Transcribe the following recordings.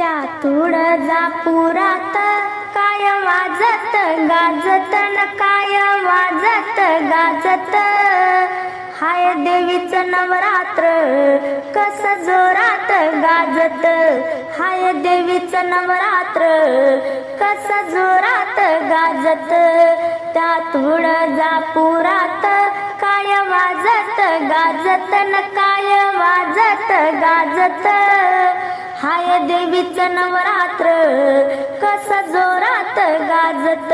त्या तुळजा पुरात. काय वाजत गाजत न काय वाजत गाजत. हाय देवीचं नवरात्र कस जोरात गाजत. हाय देवीचं नवरात्र कस जोरात गाजत. त्या तुळजा पुरात काय वाजत गाजत न काय वाजत गाजत. हाय देवीचं नवरात्र कस जोरात गाजत.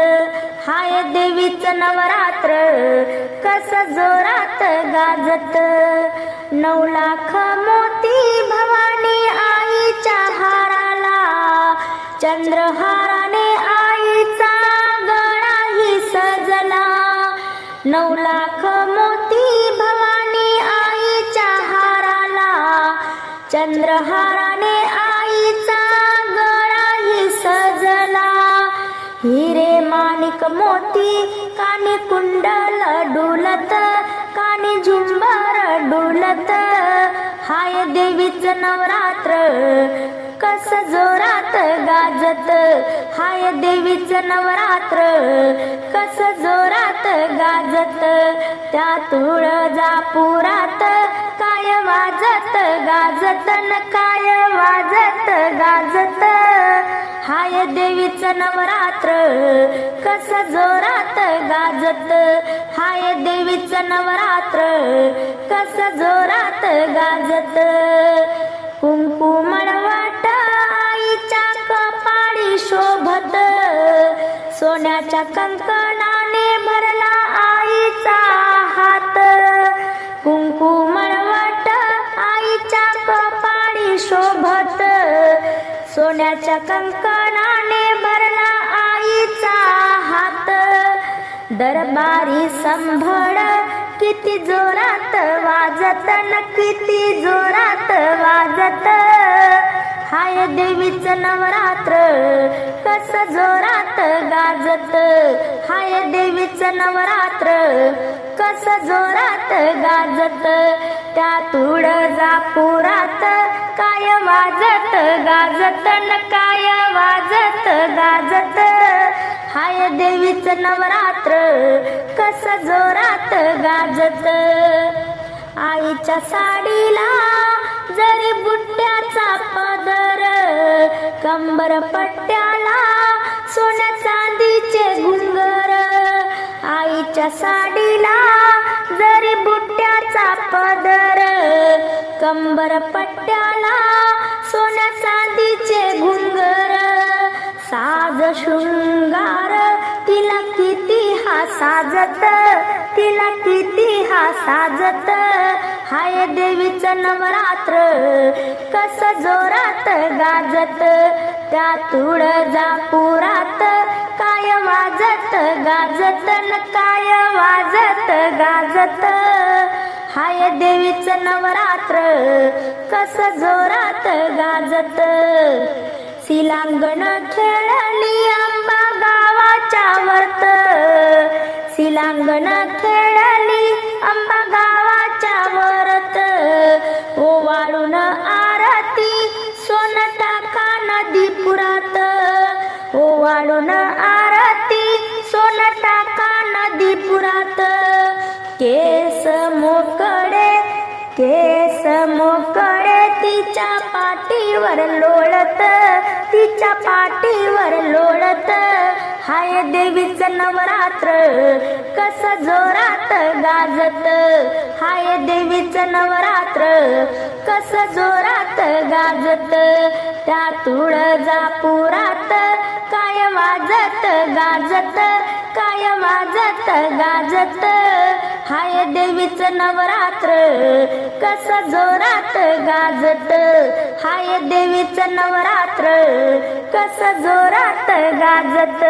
हाय देवीचं नवरात्र कस जोरात गाजत. नऊ लाख मोती भवानी आईच्या हाराला चंद्रहाराने आईचा गळाही सजला. नऊ लाख कानिक मोती कानी कुंडल डुलत कानी झुंबर डुलत हाय देवीचं नवरात्र कस जोरात गाजत. हाय देवीचं नवरात्र कस जोरात गाजत. त्या तुळजापुरात काय वाजत गाजत न काय वाजत गाजत. देवीचं नवरात्र कस जोरात गाजत. हाय देवीचं नवरात्र कस जोरात गाजत. कुंकुमळवाट आईच्या कपाळी शोभत. सोन्याच्या कंकणाने भरला आईचा हात. कुंकुमळवाट आईच्या कपाळी शोभत. सोन्याच्या कंक आईचा हात. दरबारी संभळ किती जोरात वाजत न किती जोरात वाजत. हाय देवीच नवरात्र कस जोरात गाजत. हाय देवीच नवरात्र कस जोरात गाजत. त्या तुळजापुरात काय वाजत गाजत न काय वाजत. काय देवीचं नवरात्र कस जोरात गाजत. आईच्या साडीला जरी बुट्ट्याचा पदर कंबर पट्ट्याला सोन्या चांदीचे घुंगर. आईच्या साडीला जरी बुट्ट्याचा पदर कंबर पट्ट्याला सोन्या चांदीचे घुंगर शृंगार. तिला किती हा साजत तिला किती हा साजत. हाय देवीचं नवरात्र कस जोरात गाजत. त्या तुळजापुरात काय वाजत गाजत न काय वाजत गाजत. हाय देवीचं नवरात्र कस जोरात गाजत. शिलांगण खेळली आंबा गावाच्या वर्त. सिलांगण खेळली आंबा गावाच्या वरत. ओवाळून आरती सोन टाका नदी पुरात. ओवाळून आरती सोन टाका नदी पुरात. केस मोकळे केस मोकळे. तिच्या पाठीवर लोळत तिच्या पाठीवर लोळत. हाय देवीचं नवरात्र कस जोरात गाजत. हाय देवीचं नवरात्र कस जोरात गाजत. त्या तुळजापुरात काय वाजत गाजत काय वाजत गाजत. हाय देवीचं नवरात्र कस जोरात गाजत. हाय देवीचं नवरात्र कस जोरात गाजत.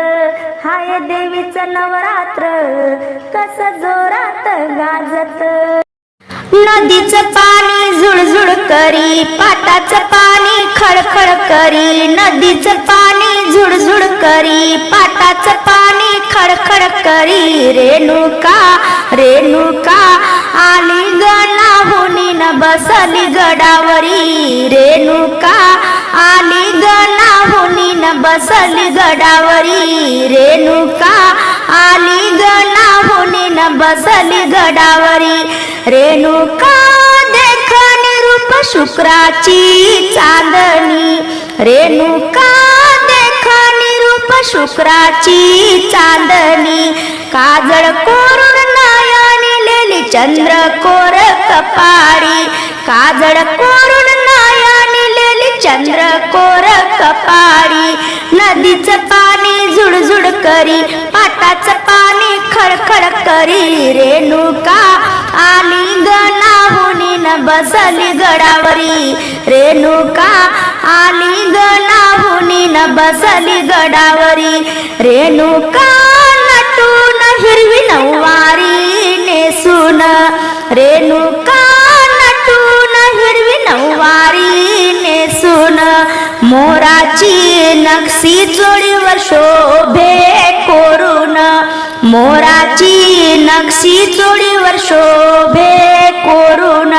हाय देवीचं नवरात्र कस जोरात गाजत. नदीचं पाणी झुळझुळ करी पाटाच पाणी खळखळ करी नदीचं पाणी झुडझुड करी पाटाच पाणी खडखड करी. रेणुका रेणुका आली गणा हुनीन बसली गडावरी. रेणुका आली गण बसली गडावरी. रेणुका आली गणा हुनीन बसली गडावरी. रेणुका देख रूप शुक्राची चांदणी. रेणुका शुक्राची चांदणी काजळ कोरून नयनी लेली चंद्र कोर कपाळी. काजळ कोरून नयनी लेली चंद्र कोर कपाळी. नदीचं पाणी झुडझुड करी पाटाचं पाणी खडखड करी. रेणुका बसली गडावरी. रेणुका आली गणाहुनी न बसली गडावरी. रेणुका नटून हिरवी नऊवारी नेसून. रेणुका नटून हिरवी नऊवारी नेसून. मोराची नक्षी चोळीवर शोभे मोराची नक्षी चोळीवर शोभे कोरून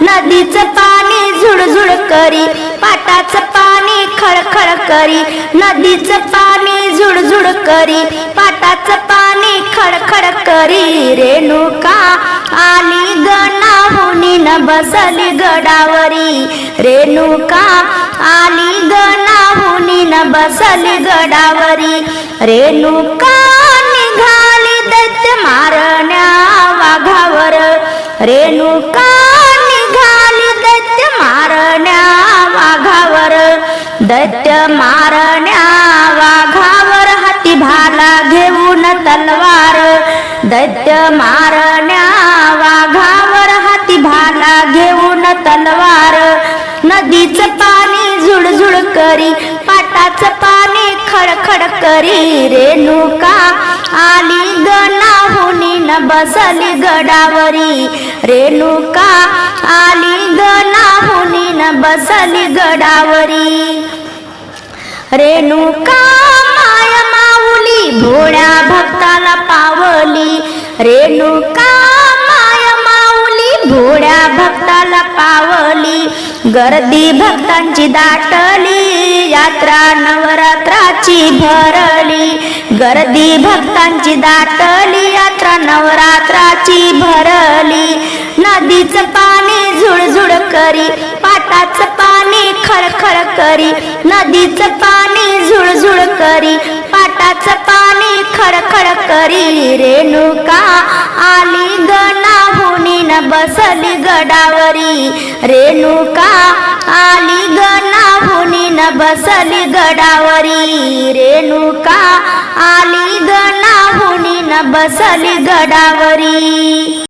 नदीचं पाणी झुडझुड करी पाटाचं पाणी खळखळ करी नदीचं पाणी झुडझुड करी पाटाचं पाणी खळखळ करी. रेणुका आली गणाहुनी न बसली गडावरी? रेणुका आली गणाहुनी न बसली गडावरी? रेणुका मारण्या वाघावर रेणुका निघाली दैत्य मारण्या वाघावर दैत्य मारण्या वाघावर हाती भाला घेऊन तलवार. दैत्य मारण्या वाघावर हाती भाला घेऊन तलवार. नदीचं पाणी झुळझुळ करी पाटाचं पाणी खडखड करी. रेणुका आली गणाहुनी न बसली गडावरी. रेणुका आली गणाहुनी न बसली गडावरी. रेणुका माय माऊली भोळ्या भक्ताला पावली. रेणुका माय माऊली भोळ्या भक्ताला पावली. गर्दी भक्तांची दाटली यात्रा नवरात्राची भरली. गर्दी भक्तांची दाटली यात्रा नवरात्राची भरली. नदीचं पाणी झुळझुळ करी पाटाचं पाणी खळखळ करी. नदीचं पाणी झुळझुळ करी पाटाचं पाणी खळखळ करी. रेणुका आली गणा बसली गडावरी. रेणुका आली गणाहुनी न बसली गडावरी. रेणुका आली गणाहुनी न बसली गडावरी.